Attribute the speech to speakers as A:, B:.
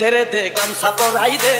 A: দেরে দে গামছা পরাই দে।